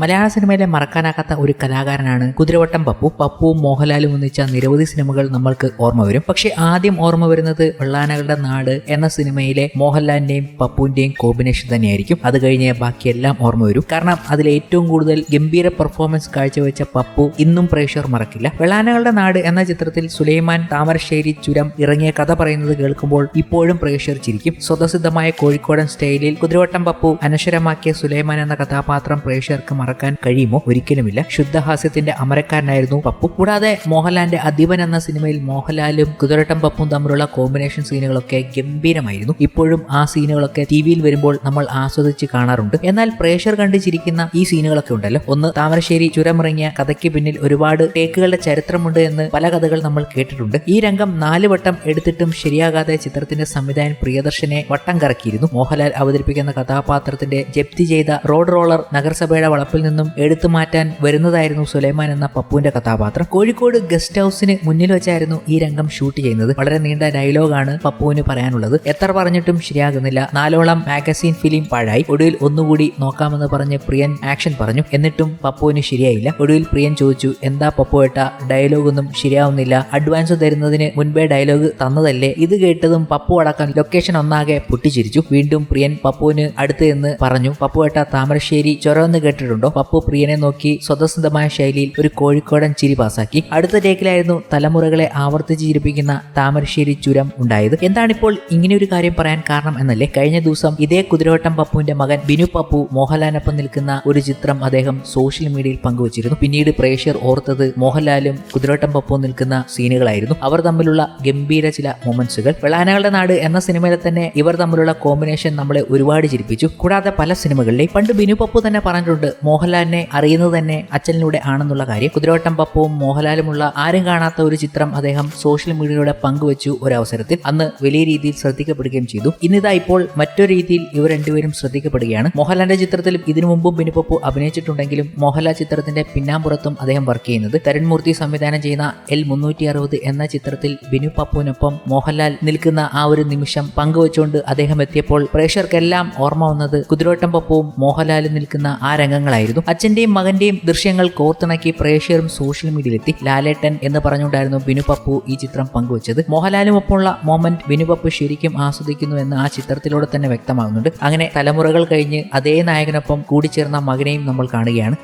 മലയാള സിനിമയിലെ മറക്കാനാകാത്ത ഒരു കലാകാരനാണ് കുതിരവട്ടം പപ്പു. പപ്പുവും മോഹൻലാലും ഒന്നിച്ച നിരവധി സിനിമകൾ നമ്മൾക്ക് ഓർമ്മ വരും. പക്ഷെ ആദ്യം ഓർമ്മ വരുന്നത് വെള്ളാനകളുടെ നാട് എന്ന സിനിമയിലെ മോഹൻലാലിന്റെയും പപ്പുവിന്റെയും കോമ്പിനേഷൻ തന്നെയായിരിക്കും. അത് കഴിഞ്ഞ് ബാക്കിയെല്ലാം ഓർമ്മ വരും. കാരണം അതിൽ ഏറ്റവും കൂടുതൽ ഗംഭീര പെർഫോമൻസ് കാഴ്ചവെച്ച പപ്പു ഇന്നും പ്രേക്ഷകർ മറക്കില്ല. വെള്ളാനകളുടെ നാട് എന്ന ചിത്രത്തിൽ സുലൈമാൻ താമരശ്ശേരി ചുരം ഇറങ്ങിയ കഥ പറയുന്നത് കേൾക്കുമ്പോൾ ഇപ്പോഴും പ്രേക്ഷകർ ചിരിക്കും. സ്വതസിദ്ധമായ കോഴിക്കോടൻ സ്റ്റൈലിൽ കുതിരവട്ടം പപ്പു അനശ്വരമാക്കിയ സുലൈമാൻ എന്ന കഥാപാത്രം പ്രേക്ഷകർക്ക് മറക്കാൻ കഴിയുമോ? ഒരിക്കലുമില്ല. ശുദ്ധഹാസ്യത്തിന്റെ അമരക്കാരനായിരുന്നു പപ്പു. കൂടാതെ മോഹൻലാലിന്റെ അധിപൻ എന്ന സിനിമയിൽ മോഹൻലാലും കുതിരട്ടം പപ്പും തമ്മിലുള്ള കോമ്പിനേഷൻ സീനുകളൊക്കെ ഗംഭീരമായിരുന്നു. ഇപ്പോഴും ആ സീനുകളൊക്കെ ടി വിയിൽ വരുമ്പോൾ നമ്മൾ ആസ്വദിച്ച് കാണാറുണ്ട്. എന്നാൽ പ്രേഷർ കണ്ടിച്ചിരിക്കുന്ന ഈ സീനുകളൊക്കെ ഉണ്ടല്ലോ. ഒന്ന് താമരശ്ശേരി ചുരമിറങ്ങിയ കഥയ്ക്ക് പിന്നിൽ ഒരുപാട് ടേക്കുകളുടെ ചരിത്രമുണ്ട് എന്ന് പല കഥകൾ നമ്മൾ കേട്ടിട്ടുണ്ട്. ഈ രംഗം നാല് വട്ടം എടുത്തിട്ടും ശരിയാകാതെ ചിത്രത്തിന്റെ സംവിധായകൻ പ്രിയദർശനെ വട്ടം കറക്കിയിരുന്നു. മോഹൻലാൽ അവതരിപ്പിക്കുന്ന കഥാപാത്രത്തിന്റെ ജപ്തി ചെയ്ത റോഡ് റോളർ നഗരസഭയുടെ വളപ്പിൽ നിന്നും എടുത്തു മാറ്റാൻ വരുന്നതായിരുന്നു സുലൈമാൻ എന്ന പപ്പുവിന്റെ കഥാപാത്രം. കോഴിക്കോട് ഗസ്റ്റ് ഹൗസിന് മുന്നിൽ വെച്ചായിരുന്നു ഈ രംഗം ഷൂട്ട് ചെയ്യുന്നത്. വളരെ നീണ്ട ഡയലോഗാണ് പപ്പുവിന് പറയാനുള്ളത്. എത്ര പറഞ്ഞിട്ടും ശരിയാകുന്നില്ല. നാലോളം മാഗസീൻ ഫിലിം പാഴായി. ഒടുവിൽ ഒന്നുകൂടി നോക്കാമെന്ന് പറഞ്ഞ് പ്രിയൻ ആക്ഷൻ പറഞ്ഞു. എന്നിട്ടും പപ്പുവിന് ശരിയായില്ല. ഒടുവിൽ പ്രിയൻ ചോദിച്ചു എന്താ പപ്പുവേട്ട ഡയലോഗ് ഒന്നും ശരിയാവുന്നില്ല. അഡ്വാൻസ് തരുന്നതിന് മുൻപേ ഡയലോഗ് തന്നതല്ലേ? ഇത് കേട്ടതും പപ്പു അടക്കം ലൊക്കേഷൻ ഒന്നാകെ പൊട്ടിച്ചിരിച്ചു. വീണ്ടും പ്രിയൻ പപ്പുവിന് അടുത്ത് എന്ന് പറഞ്ഞു. പപ്പുവേട്ട താമരശ്ശേരി ചൊരവെന്ന് കേട്ടിട്ടുണ്ടോ? പപ്പു പ്രിയനെ നോക്കി സ്വതസിദ്ധമായ ശൈലിയിൽ ഒരു കോഴിക്കോടൻ ചിരി പാസാക്കി. അടുത്ത ടേക്കിലായിരുന്നു തലമുറകളെ ആവർത്തിച്ച് ചിരിപ്പിക്കുന്ന താമരശ്ശേരി ചുരം ഉണ്ടായത്. എന്താണിപ്പോൾ ഇങ്ങനെ ഒരു കാര്യം പറയാൻ കാരണം എന്നല്ലേ? കഴിഞ്ഞ ദിവസം ഇതേ കുതിരവട്ടം പപ്പുവിന്റെ മകൻ ബിനു പപ്പു മോഹൻലാലിനൊപ്പം നിൽക്കുന്ന ഒരു ചിത്രം അദ്ദേഹം സോഷ്യൽ മീഡിയയിൽ പങ്കുവച്ചിരുന്നു. പിന്നീട് പ്രേക്ഷകർ ഓർത്തത് മോഹൻലാലും കുതിരവട്ടം പപ്പുവും നിൽക്കുന്ന സീനുകളായിരുന്നു. അവർ തമ്മിലുള്ള ഗംഭീര ചില മൊമെന്റ്സുകൾ. വെള്ളാനകളുടെ നാട് എന്ന സിനിമയിലെ തന്നെ ഇവർ തമ്മിലുള്ള കോമ്പിനേഷൻ നമ്മളെ ഒരുപാട് ചിരിപ്പിച്ചു. കൂടാതെ പല സിനിമകളിലെയും. പണ്ട് ബിനു പപ്പു തന്നെ പറഞ്ഞിട്ടുണ്ട് മോഹൻലാലിനെ അറിയുന്നത് തന്നെ അച്ഛനിലൂടെ ആണെന്നുള്ള കാര്യം. കുതിരവട്ടം പപ്പവും മോഹൻലാലുമുള്ള ആരും കാണാത്ത ഒരു ചിത്രം അദ്ദേഹം സോഷ്യൽ മീഡിയയിലൂടെ പങ്കുവച്ചു ഒരു അവസരത്തിൽ അന്ന് വലിയ രീതിയിൽ ശ്രദ്ധിക്കപ്പെടുകയും ചെയ്തു. ഇന്നിതാ ഇപ്പോൾ മറ്റൊരു രീതിയിൽ ഇവർ രണ്ടുപേരും ശ്രദ്ധിക്കപ്പെടുകയാണ്. മോഹൻലാലിന്റെ ചിത്രത്തിലും ഇതിനു മുമ്പും ബിനു അഭിനയിച്ചിട്ടുണ്ടെങ്കിലും മോഹൻലാൽ ചിത്രത്തിന്റെ പിന്നാമ്പുറത്തും അദ്ദേഹം വർക്ക് ചെയ്യുന്നത്. തരുൺമൂർത്തി സംവിധാനം ചെയ്യുന്ന എൽ മുന്നൂറ്റി അറുപത് എന്ന ചിത്രത്തിൽ ബിനു പപ്പുവിനൊപ്പം മോഹൻലാൽ നിൽക്കുന്ന ആ ഒരു നിമിഷം പങ്കുവച്ചുകൊണ്ട് അദ്ദേഹം എത്തിയപ്പോൾ പ്രേക്ഷകർക്കെല്ലാം ഓർമ്മ വന്നത് കുതിരോട്ടം പപ്പുവും മോഹൻലാലും നിൽക്കുന്ന ആ രംഗങ്ങളായിരുന്നു. അച്ഛന്റെയും മകന്റെയും ദൃശ്യങ്ങൾ കോർത്തിണക്കി പ്രേക്ഷകരും സോഷ്യൽ മീഡിയയിലെത്തി ലാലേട്ടൻ എന്ന് പറഞ്ഞുകൊണ്ടായിരുന്നു ബിനു പപ്പു ഈ ചിത്രം പങ്കുവച്ചത്. മോഹൻലാലുമൊപ്പമുള്ള മൊമെന്റ് ബിനു പപ്പു ശരിക്കും ആസ്വദിക്കുന്നു എന്ന് ആ ചിത്രത്തിലൂടെ തന്നെ വ്യക്തമാകുന്നുണ്ട്. അങ്ങനെ തലമുറകൾ കഴിഞ്ഞ് അതേ നായകനൊപ്പം കൂടിച്ചേർന്ന മകനെയും നമ്മൾ കാണുകയാണ്.